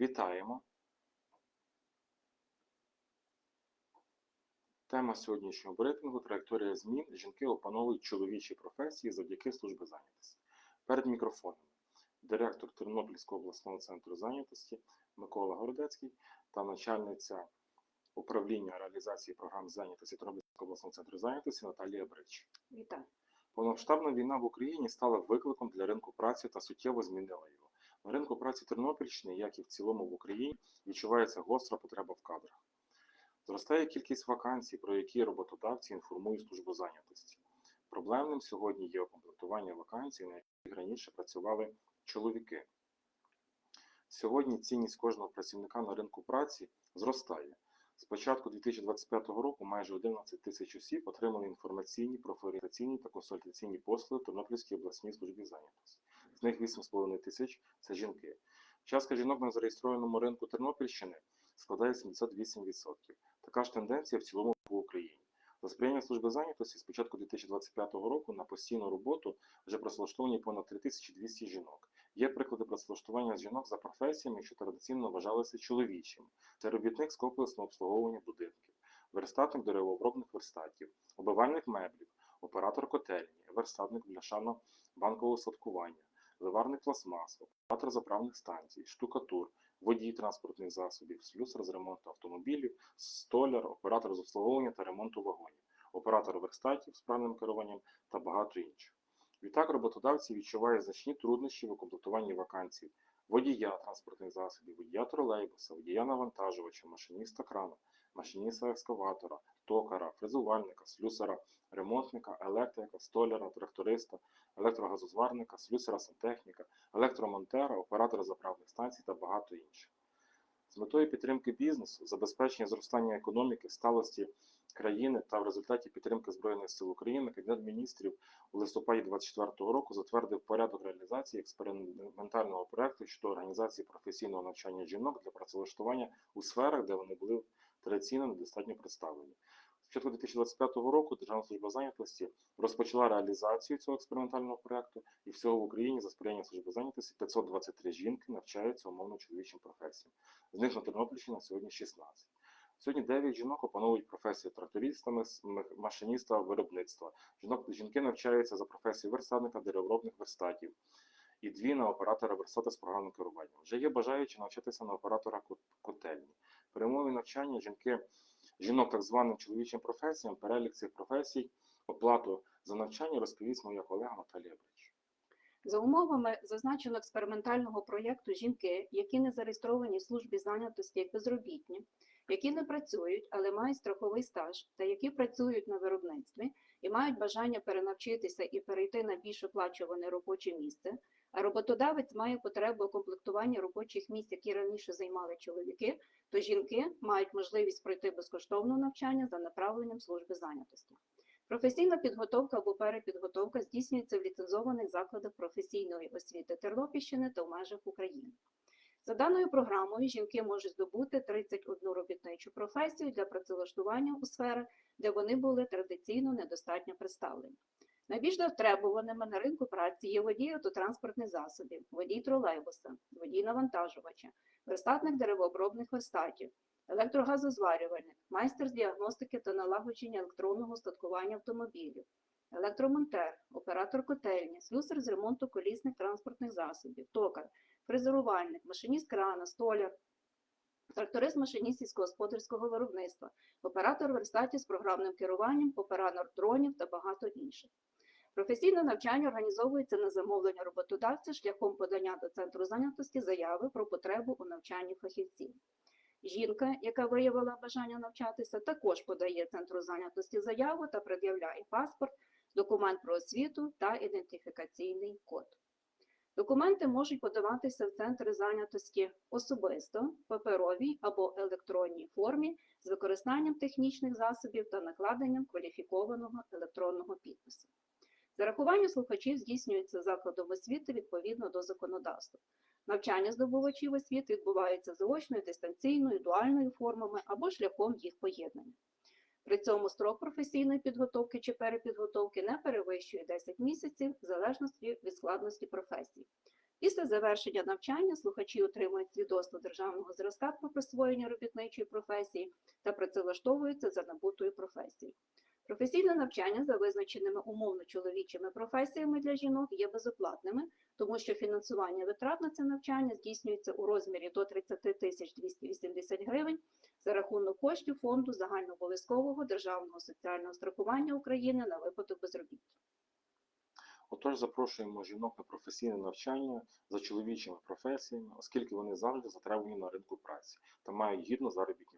Вітаємо! Тема сьогоднішнього брифінгу траєкторія змін. Жінки опановують чоловічі професії завдяки служби зайнятості. Перед мікрофоном директор Тернопільського обласного центру зайнятості Микола Городецький та начальниця управління реалізації програм зайнятості Тернопільського обласного центру зайнятості Наталія Брич. Вітаю. Повномасштабна війна в Україні стала викликом для ринку праці та суттєво змінила його. На ринку праці Тернопільщини, як і в цілому в Україні, відчувається гостра потреба в кадрах. Зростає кількість вакансій, про які роботодавці інформують службу зайнятості. Проблемним сьогодні є укомплектування вакансій, на яких раніше працювали чоловіки. Сьогодні цінність кожного працівника на ринку праці зростає. З початку 2025 року майже 11 тисяч осіб отримали інформаційні, профорієнтаційні та консультаційні послуги в Тернопільській обласній службі зайнятості. З них 8,5 тисяч це жінки. Частка жінок на зареєстрованому ринку Тернопільщини складає 78%. Така ж тенденція в цілому по Україні. За сприяння служби зайнятості з початку 2025 року на постійну роботу вже працевлаштовані понад 3200 жінок. Є приклади працевлаштування жінок за професіями, що традиційно вважалися чоловічими. Це робітник з комплексного обслуговування будинків, верстатник деревообробних верстатів, обивальник меблів, оператор котельні, верстатник бляшано-банкового садкування, ливарник пластмас, оператор заправних станцій, штукатур, водій транспортних засобів, слюсар з ремонту автомобілів, столяр, оператор з обслуговування та ремонту вагонів, оператор верстатів з правильним керуванням та багато інших. Відтак роботодавці відчувають значні труднощі в укомплектуванні вакансій водія транспортних засобів, водія тролейбуса, водія навантажувача, машиніста крана, машиніста екскаватора, токара, фрезувальника, слюсара, ремонтника, електрика, столяра, тракториста, електрогазозварника, слюсара сантехніка, електромонтера, оператора заправних станцій та багато інших. З метою підтримки бізнесу, забезпечення зростання економіки, сталості країни та в результаті підтримки Збройних сил України Кабінет міністрів у листопаді 2024 року затвердив порядок реалізації експериментального проекту щодо організації професійного навчання жінок для працевлаштування у сферах, де вони були традиційно недостатньо представлені. Початку 2025 року Державна служба зайнятості розпочала реалізацію цього експериментального проекту, і всього в Україні за сприяння служби зайнятості 523 жінки навчаються умовно чоловічим професіям. З них на Тернопільщині на сьогодні 16. Сьогодні 9 жінок опановують професію трактористами, машиніста виробництва. Жінок жінки навчаються за професією верстатника деревообробних верстатів. І дві на оператора верстата з програмним керуванням. Вже є бажаючі навчатися на оператора котельні. При умові навчання жінки, жінок так званим чоловічим професіям, перелік цих професій, оплату за навчання розповість моя колега Наталія Брич. За умовами зазначеного експериментального проєкту жінки, які не зареєстровані в службі зайнятості як безробітні, які не працюють, але мають страховий стаж, та які працюють на виробництві і мають бажання перенавчитися і перейти на більш оплачуване робоче місце, а роботодавець має потребу у комплектуванні робочих місць, які раніше займали чоловіки, то жінки мають можливість пройти безкоштовне навчання за направленням служби зайнятості. Професійна підготовка або перепідготовка здійснюється в ліцензованих закладах професійної освіти Тернопільщини та в межах України. За даною програмою жінки можуть здобути 31 робітничу професію для працевлаштування у сферах, де вони були традиційно недостатньо представлені. Найбільш затребуваними на ринку праці є водій автотранспортних засобів, водій тролейбуса, водій навантажувача, верстатник деревообробних верстатів, електрогазозварювальник, майстер з діагностики та налагодження електронного статкування автомобілів, електромонтер, оператор котельні, слюсар з ремонту колісних транспортних засобів, токар, фрезерувальник, машиніст крана, столяр, тракторист машиніст сільськогосподарського виробництва, оператор верстатів з програмним керуванням, оператор дронів та багато інших. Професійне навчання організовується на замовлення роботодавця шляхом подання до центру зайнятості заяви про потребу у навчанні фахівців. Жінка, яка виявила бажання навчатися, також подає центру зайнятості заяву та пред'являє паспорт, документ про освіту та ідентифікаційний код. Документи можуть подаватися в центри зайнятості особисто, паперовій або електронній формі з використанням технічних засобів та накладенням кваліфікованого електронного підпису. Зарахування слухачів здійснюється закладом освіти відповідно до законодавства. Навчання здобувачів освіти відбувається заочною, дистанційною, дуальною формами або шляхом їх поєднання. При цьому строк професійної підготовки чи перепідготовки не перевищує 10 місяців в залежності від складності професії. Після завершення навчання слухачі отримують свідоцтво державного зразка про присвоєння робітничої професії та працевлаштовуються за набутою професією. Професійне навчання за визначеними умовно чоловічими професіями для жінок є безоплатними, тому що фінансування витрат на це навчання здійснюється у розмірі до 30 тисяч 280 гривень за рахунок коштів фонду загальнообов'язкового державного соціального страхування України на випадок безробіття. Отож, запрошуємо жінок на професійне навчання за чоловічими професіями, оскільки вони завжди затребувані на ринку праці та мають гідну заробітну.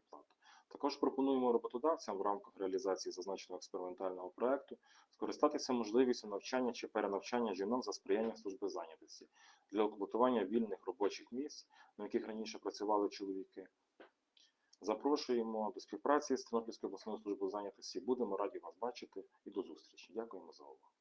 Також пропонуємо роботодавцям в рамках реалізації зазначеного експериментального проекту скористатися можливістю навчання чи перенавчання жінок за сприяння служби зайнятості для окупування вільних робочих місць, на яких раніше працювали чоловіки. Запрошуємо до співпраці з Тернопільською обласною службою зайнятості. Будемо раді вас бачити і до зустрічі. Дякуємо за увагу.